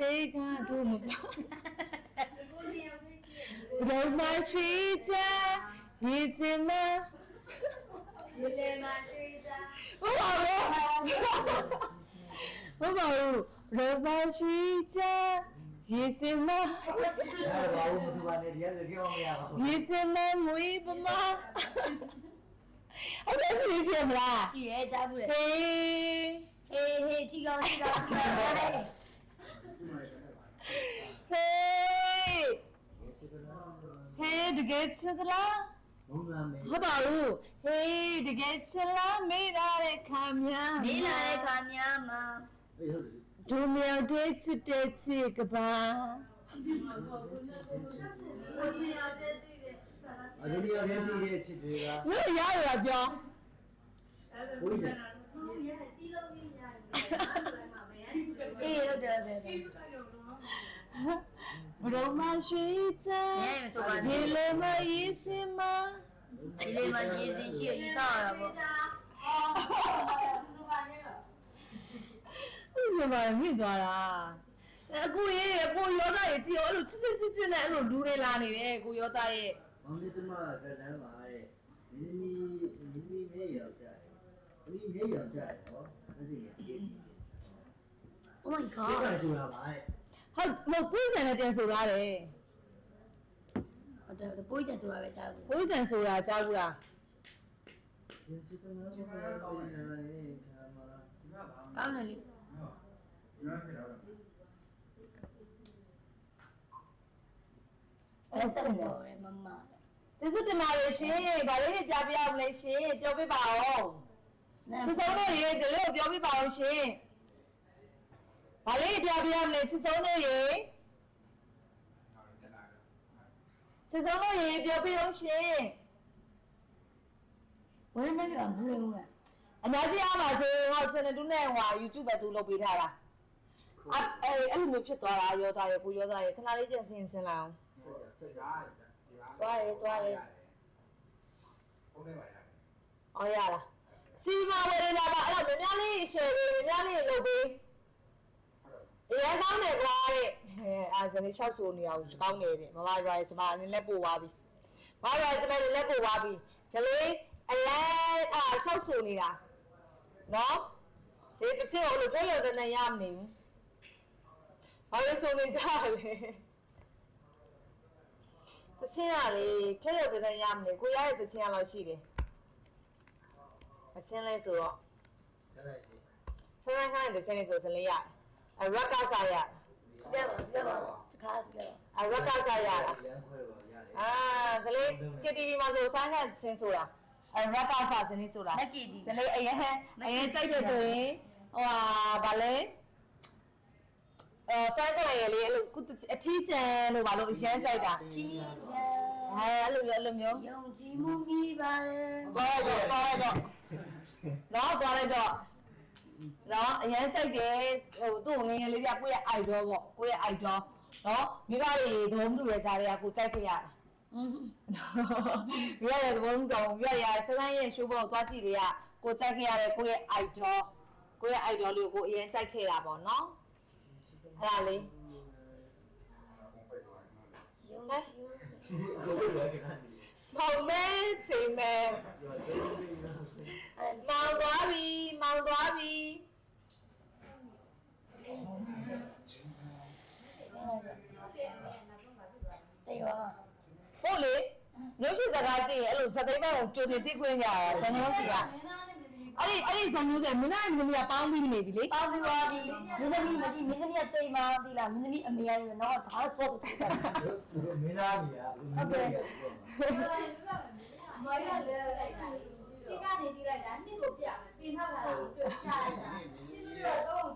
သေးကတို့မပါဘုံမရှိချာဒီစင်မရေလေမှာရွှေသားဟုတ်ပါဘူးဟုတ်ပါဘူးဘုံမရှိချာဒီစင်မအဲ့ဒါဘာလို့မစပါနဲ့ဒီကလည်းကြောက်မရပါဘူးဒီစင်မမွေးပမာအဲ့ဒါသိချင်မလားရှိရဲကြားဘူးလေဟေးဟေးဟေးကြည့်ကောင်းကြည့်ကောင်းကြည့်ကောင်းရတယ် ဟေးဟေးတကယ်ချစ်သလားဘုံလာမယ်ဟုတ်ပါဘူးဟေးတကယ်ချစ်လားမေးလာတဲ့ခါများမေးလာတဲ့ခါများမှာအေးဟုတ်တယ်ဒုမြောက်တဲ့ချစ်တဲ့ချစ်ကပါအဒူနီယာတဲ့တည်တဲ့ချစ်တွေကမင်းရရပြောဘိုးကြီးအေးဟုတ် တယ်ဟုတ်တယ်ဘရုံမရှိချာရေလေမရေးစင်မဒီလေးမှာရေစင်ရှိရည်တော့ရတာပေါ့ဥစ္စာပါမြင့်သွားတာအကူရေးကိုယောသားရဲ့ကြည့်ရောအဲ့လိုချစ်ချစ်ချစ်ချစ်နဲ့အဲ့လိုလူတွေလာနေတယ်ကိုယောသားရဲ့မောင်လေးကျမဇက်တန်းပါတဲ့မင်းမီမင်းမီမဲရောက်ကြတယ်မင်းမီမဲရောက်ကြတယ်ဟောအဲ့ဒီရဲ့ဒီ Oh my ဒီက god ဆိုတာပါတဲ့ဟုတ်မဟုတ်ကိုယ်ဆန်နဲ့တင်ဆိုရတယ်ဟုတ်တယ်ပိုးချင်ဆိုတာပဲကြားဘူးကိုယ်ဆန်ဆိုတာကြားဘူးလားဒီစတနာဘာကောင်းနေလဲခါမှာကောင်းတယ်လေအဲ့ဆက်တော့ရမမကျေးဇူးတင်ပါတယ်ရှင်ဗာလေးတွေပြပြအောင်လေရှင်ပြောပြပါအောင်ချစ်ဆုံးတို့ရေဒီလေးကိုပြောပြပါအောင်ရှင် ဗာလေးပြပြအောင်လေချစ်ဆုံးတို့ရေချစ်ဆုံးတို့ရေပြောပြအောင်ရှင်ဝရနေပြမလို့ဘူးလားအများကြီးအားပါစေဟော channel 2နဲ့ဟို YouTube ပဲသူလုပ်ပေးထားတာအဲ့အဲ့အဲ့လိုမျိုးဖြစ်သွားတာရောသားရေကိုရောသားရေခဏလေးကျန်စင်စင်လာအောင်ဆက်ကြဆက်ကြသွားရေသွားရေဟုတ်တယ်ပါရတယ်အော်ရလားစီမဝယ်လာပါအဲ့တော့များများလေး share ပေးများများလေးလုပ်ပေးဟုတ်တယ် အရင်ကောင်းတယ်ကွာတဲ့အဲအာဇနီရှောက်ဆိုနေအောင်ကောင်းနေတယ်မမရိုင်စမအနေနဲ့ပို့သွားပြီမမရိုင်စမအနေနဲ့ပို့သွားပြီကလေးအလဲအာရှောက်ဆိုနေတာနော်ဒီတစ်ချက်ကိုလို့ပြောရတဲ့နေရမနေဘူးဘာလို့ဆိုနေကြလဲတစ်ချက်ကလေပြောရတဲ့နေရမနေကိုရရဲ့တစ်ချက်ကတော့ရှိတယ်အချင်းလဲဆိုတော့ဆက်လိုက်ကြည့်ဆန်းဆန်းခိုင်းတဲ့တစ်ချက်လေးဆိုစလေးရတယ်အ ရက်ကစားရပြတော့ပြတော့စကားစပြတော့အရက်ကစားရတာလမ်းခွဲပါရတယ်အာဇလေး KTV မှာဆိုဆိုင်းခန့်ချင်းဆိုတာအရက်ကစားစနေဆိုတာမက်ကီဒီဇလေးအရင်အရင်ကြိုက်တယ်ဆိုရင်ဟိုဟာဗာလဲအဲဆိုင်းခန့်ရလေအဲ့လိုကုအထီးကျန်လို့ဗာလို့အရန်ကြိုက်တာချီချာအဲအဲ့လိုမျိုးအဲ့လိုမျိုးယုံကြည်မှုမိပါလေသွားတော့သွားတော့တော့သွားလိုက်တော့ နော်အရင်ကြိုက်တယ်ဟိုသူ့ငယ်ငယ်လေးပြကိုယ့်ရဲ့ idol ပေါ့ကိုယ့်ရဲ့ idol နော်မိဘတွေဒုံမှုရဲ့ဈာတွေကကိုကြိုက်ခဲ့ရတာอืมမိဘရဲ့သဘောတော့မိဘရဲ့စစမ်းရဲ့ show ပေါ်ကိုသွားကြည့်တွေကကိုကြိုက်ခဲ့ရတဲ့ကိုယ့်ရဲ့ idol ကိုယ့်ရဲ့ idol လေးကိုကိုအရင်ကြိုက်ခဲ့တာပေါ့နော်အဲ့ဒါလေးဘုံပိတ်သွားတယ်ယုံကြည်မှုကိုယ်ပဲကနေပုံမဲချိန်မဲရောတယ်အဲ့မောင် ကုန်သွားပြီတေရောဟုတ်လေရုပ်ရှင်စကားကြည့်ရင်အဲ့လိုဇသိမ်းပေါင်းကိုကြိုတင်သိခွင့်ရတာဇန်ရောစီကအဲ့ဒီအဲ့ဒီဇန်မျိုးဆိုမင်းသားမင်းသမီးကပေါင်းပြီးနေပြီလေပေါင်းပြီးသွားပြီမင်းသမီးမကြည့်မင်းသမီးကတိမ်မာသီလားမင်းသမီးအမေရယ်တော့ဒါဆော့ဆိုထိတာမင်းသားကြီးကဟုတ်တယ်မရလည်းလိုက်တာလေ ဒီကနေဒီလိုက်တာနှစ်ကိုပြမယ်ပြင်ထားတာကိုတွေ့ချလိုက်တာဒီလိုတော့